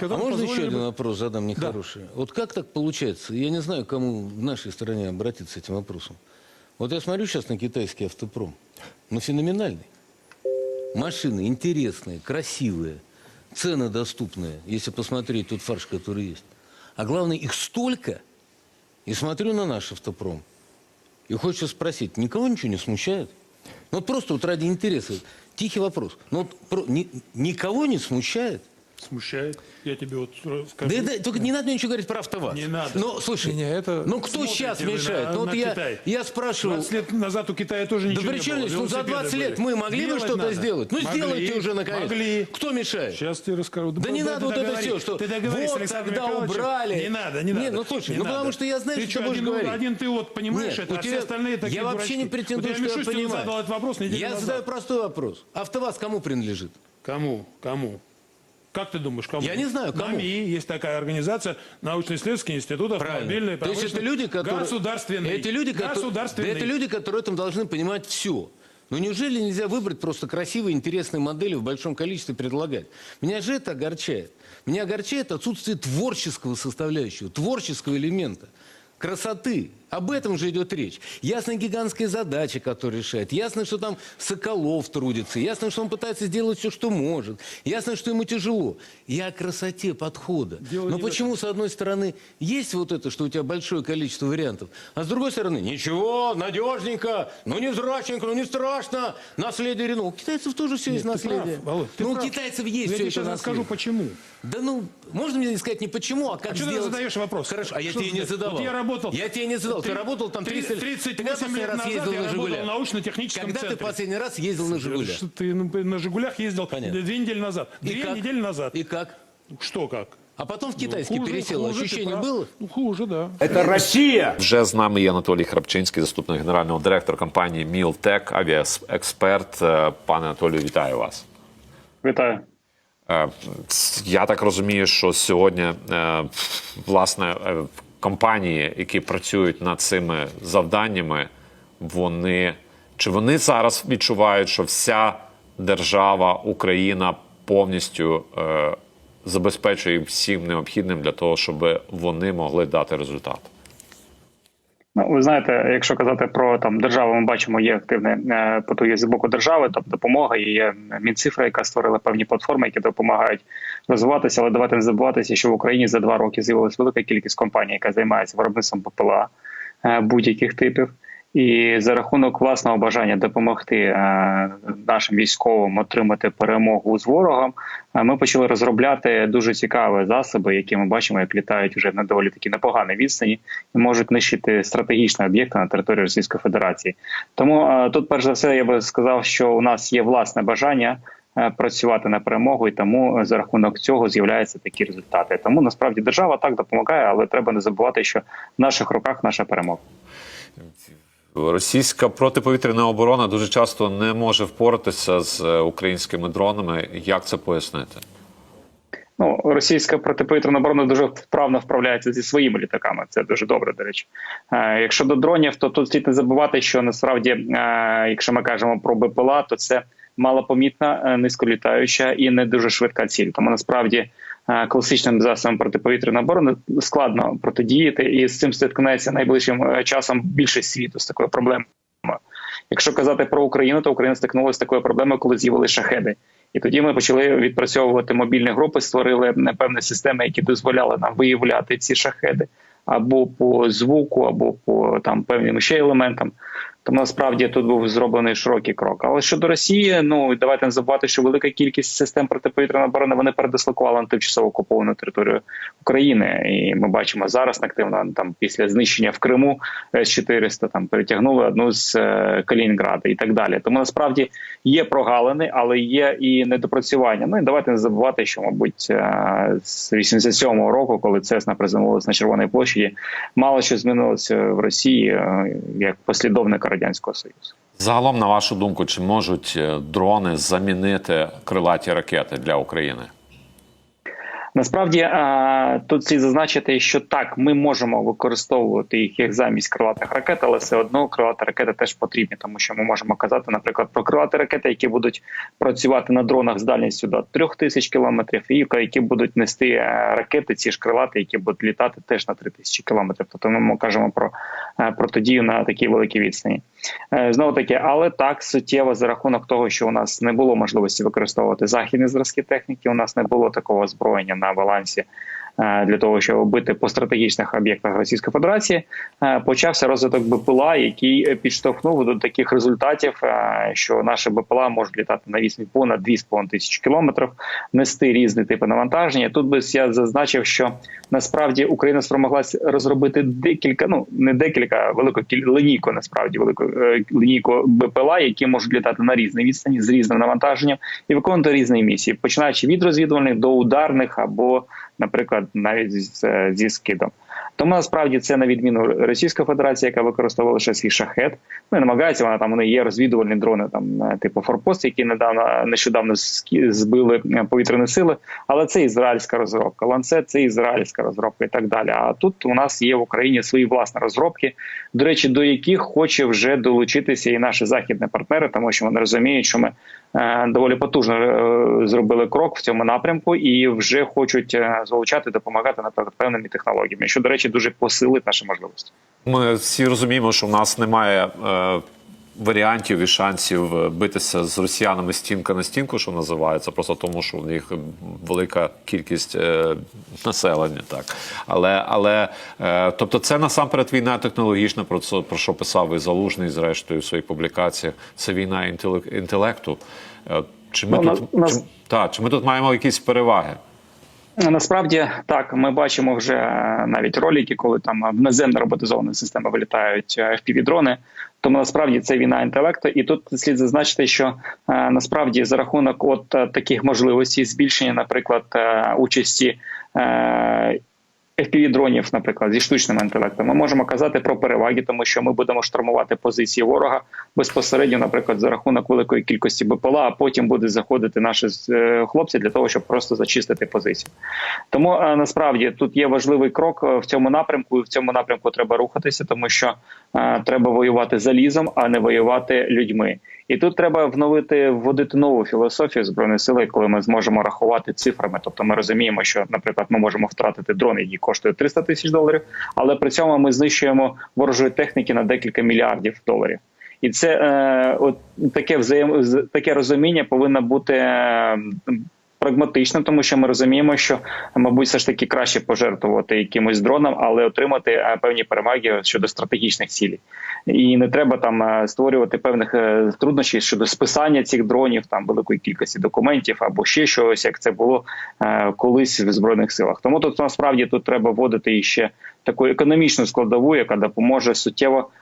А можно еще позволили один бы- вопрос задам нехороший? Вот как так получается? Я не знаю, кому в нашей стране обратиться с этим вопросом. Вот я смотрю сейчас на китайский автопром. Ну, феноменальный. Машины интересные, красивые, цены доступные, если посмотреть тот фарш, который есть. А главное, их столько. И смотрю на наш автопром. И хочется спросить, никого ничего не смущает? Ну, вот просто вот ради интереса. Тихий вопрос. Ну, вот про- ни- никого не смущает? Смущает. Я тебе вот скажу. Да это, только не надо мне ничего говорить про АвтоВАЗ. Не надо. Ну, слушай, Не, не, это ну кто смотрите сейчас мешает? на- ну, вот на я, Китай. я спрашивал... 20 лет назад у Китая тоже Да ничего при не чем было. здесь? Ну, за Велосипеды 20 лет были. мы могли бы что-то сделать? Ну, Могли, сделайте уже, наконец. Могли. Кто мешает? Сейчас тебе расскажу. Да не надо вот это все, что Ты вот тогда убрали. Не надо, не Не, надо. ну, слушай, Не ну, надо. потому что я знаю, ты что ты будешь один, говорить. Один ты вот понимаешь Нет, это, у а тебя- все остальные такие Я вообще не претендую, что я понимаю. задал этот вопрос неделю Я задаю простой вопрос. АвтоВАЗ кому принадлежит? Кому? Кому? Как ты думаешь, кому? Я не знаю, кому. НАМИ, есть такая организация, научно-исследовательский институт автомобильной То есть это люди, которые... Государственный. Эти люди. Государственный. Да это люди, которые этом должны понимать все. Ну неужели нельзя выбрать просто красивые, интересные модели в большом количестве предлагать? Меня же это огорчает. Меня огорчает отсутствие творческого составляющего, творческого элемента, красоты. Об этом же идет речь. Ясно гигантские задачи, которые решает. Ясно, что там Соколов трудится. Ясно, что он пытается сделать все, что может. Ясно, что ему тяжело. Я о красоте подхода. Дело Но почему, с одной стороны, есть вот это, что у тебя большое количество вариантов, а с другой стороны, ничего, надежненько, ну не зрачненько, ну не страшно, наследие Рено. У китайцев тоже все есть Нет, ты наследие. прав, Володь, ну, у прав. китайцев Я есть тебе все это сейчас расскажу, наследие. почему. Да ну, можно мне сказать не почему, а как А что ты сделать... задаешь вопрос? Хорошо, а я Что тебе не задавал. Вот я работал- Я тебе не задавал. Ты Три- работал там три- 30 38 Ты когда последний лет раз назад ездил я на работал «Жигулях»? в научно-техническом Когда ты центре. последний раз ездил на «Жигулях»? Что ты ну, на «Жигулях» ездил Понятно. две недели назад. И Две как? недели назад. И как? Что как? А потом в китайский Хуже, пересел. хуже, ты Ощущение прав. было? Ну, хуже, да. Это Россия! Вже з нами є Анатолій Храпчинський, заступник генерального директора компанії Мілтек, авіаексперт. Е, Пане Анатолію, вітаю вас. Вітаю. Е, ц- Я так розумію, що сьогодні е, власне е, компанії, які працюють над цими завданнями, вони чи вони зараз відчувають, що вся держава Україна повністю е, забезпечує всім необхідним для того, щоб вони могли дати результат? Ну, ви знаєте, якщо казати про там державу, ми бачимо, є активне потує потуги з боку держави, тобто допомога, і є мінцифра, яка створила певні платформи, які допомагають розвиватися. Але давайте не забуватися, що в Україні за два роки з'явилася велика кількість компаній, яка займається виробництвом ППЛА е, будь-яких типів. І за рахунок власного бажання допомогти е, нашим військовим отримати перемогу з ворогом, е, ми почали розробляти дуже цікаві засоби, які ми бачимо, як літають вже на доволі такі непогані відстані і можуть нищити стратегічні об'єкти на території Російської Федерації. Тому е, тут, перш за все, я би сказав, що у нас є власне бажання. Працювати на перемогу, і тому за рахунок цього з'являються такі результати. Тому насправді держава так допомагає, але треба не забувати, що в наших руках наша перемога. Російська протиповітряна оборона дуже часто не може впоратися з е, українськими дронами. Як це пояснити? Ну, російська протиповітряна оборона дуже вправно вправляється зі своїми літаками. Це дуже добре, до речі. Е, якщо до дронів, то тут слід не забувати, що насправді, е, якщо ми кажемо про БПЛА, то це малопомітна, низьколітаюча і не дуже швидка ціль. Тому насправді класичним засобом протиповітряної оборони складно протидіяти, і з цим стикнеться найближчим е, часом більшість світу з такою проблемою. Якщо казати про Україну, то Україна стикнулася з такою проблемою, коли з'явилися шахеди. І тоді ми почали відпрацьовувати мобільні групи, створили е, певні системи, які дозволяли нам виявляти ці шахеди або по звуку, або по там певним ще елементам. Тому насправді тут був зроблений широкий крок. Але щодо Росії, ну давайте не забувати, що велика кількість систем протиповітряної оборони вони передислокували на тимчасово окуповану територію України. І ми бачимо зараз активно там після знищення в Криму с 400 там перетягнули одну з е, Калінінграда і так далі. Тому насправді є прогалини, але є і недопрацювання. Ну і давайте не забувати, що мабуть е, з 87-го року, коли Цесна приземлилась на Червоній площі, мало що змінилося в Росії е, як послідовника радянського союзу. Загалом, на вашу думку, чи можуть е, дрони замінити крилаті ракети для України? Насправді тут слід зазначити, що так, ми можемо використовувати їх як замість крилатих ракет, але все одно крилаті ракети теж потрібні, тому що ми можемо казати, наприклад, про крилаті ракети, які будуть працювати на дронах з дальністю до 3000 кілометрів, і які будуть нести е, ракети, ці ж крилати, які будуть літати теж на 3000 кілометрів. Тобто ми кажемо про е, протидію на такій великій відстані. Е, Знову таки, але так суттєво за рахунок того, що у нас не було можливості використовувати західні зразки техніки, у нас не було такого озброєння на балансі. Е, Для того щоб бити по стратегічних об'єктах Російської Федерації е, почався розвиток БПЛА, який е, підштовхнув до таких результатів, що наші БПЛА можуть літати на відстань понад 2,5 тисячі кілометрів, нести різні типи навантаження. Тут би я зазначив, що насправді Україна спромоглася розробити декілька, ну не декілька, велику линійку, насправді велику лінійку БПЛА, які можуть літати на різні відстані з різним навантаженням і виконувати різні місії, починаючи від розвідувальних до ударних або, наприклад, навіть з, е, зі скидом. Тому насправді це на відміну Російської Федерації, яка використовувала ще свій шахет. Ну і намагається вона там. Вони є розвідувальні дрони, там е, типу Форпост, які недавно нещодавно збили е, повітряні сили. Але це ізраїльська розробка. Ланцет це ізраїльська розробка і так далі. А тут у нас є в Україні свої власні розробки, до речі, до яких хоче вже долучитися і наші західні партнери, тому що вони розуміють, що ми доволі потужно е, зробили крок в цьому напрямку і вже хочуть е, залучати, допомагати наприклад певними технологіями, що до речі дуже посилить наші можливості. Ми всі розуміємо, що в нас немає е, варіантів і шансів е, битися з росіянами стінка на стінку, що називається, просто тому, що в них велика кількість е, населення. Так, але але е, тобто, це насамперед війна технологічна, про це про що писав і Залужний, зрештою, в своїх публікаціях. Це війна інтелек- інтелекту. Е, Чи ми Ну, тут на- нас- чи, та, чи ми тут маємо якісь переваги? Насправді так, ми бачимо вже е, навіть ролики, коли там в наземно роботизовані системи вилітають fpv дрони Тому насправді це війна інтелекту, і тут слід зазначити, що е, насправді за рахунок от е, таких можливостей збільшення, наприклад, е, участі. Е, FPV-дронів, наприклад, зі штучним інтелектом, ми можемо казати про переваги, тому що ми будемо штурмувати позиції ворога безпосередньо, наприклад, за рахунок великої кількості БПЛА, а потім будуть заходити наші е, хлопці для того, щоб просто зачистити позицію. Тому е, насправді тут є важливий крок е, в цьому напрямку, і в цьому напрямку треба рухатися, тому що треба воювати залізом, а не воювати людьми. І тут треба вновити вводити нову філософію збройної сили, коли ми зможемо рахувати цифрами. Тобто, ми розуміємо, що, наприклад, ми можемо втратити дрон, який коштує 300 тисяч доларів, але при цьому ми знищуємо ворожої техніки на декілька мільярдів доларів. І це е, от таке взаєм таке розуміння повинно бути прагматичним, тому що ми розуміємо, що мабуть все ж таки краще пожертвувати якимось дроном, але отримати е, певні переваги щодо стратегічних цілей. І не треба там е, створювати певних е, труднощів щодо списання цих дронів, там великої кількості документів або ще щось, як це було колись в збройних силах. Тому тут насправді тут треба вводити іще таку економічну складову, яка допоможе суттєво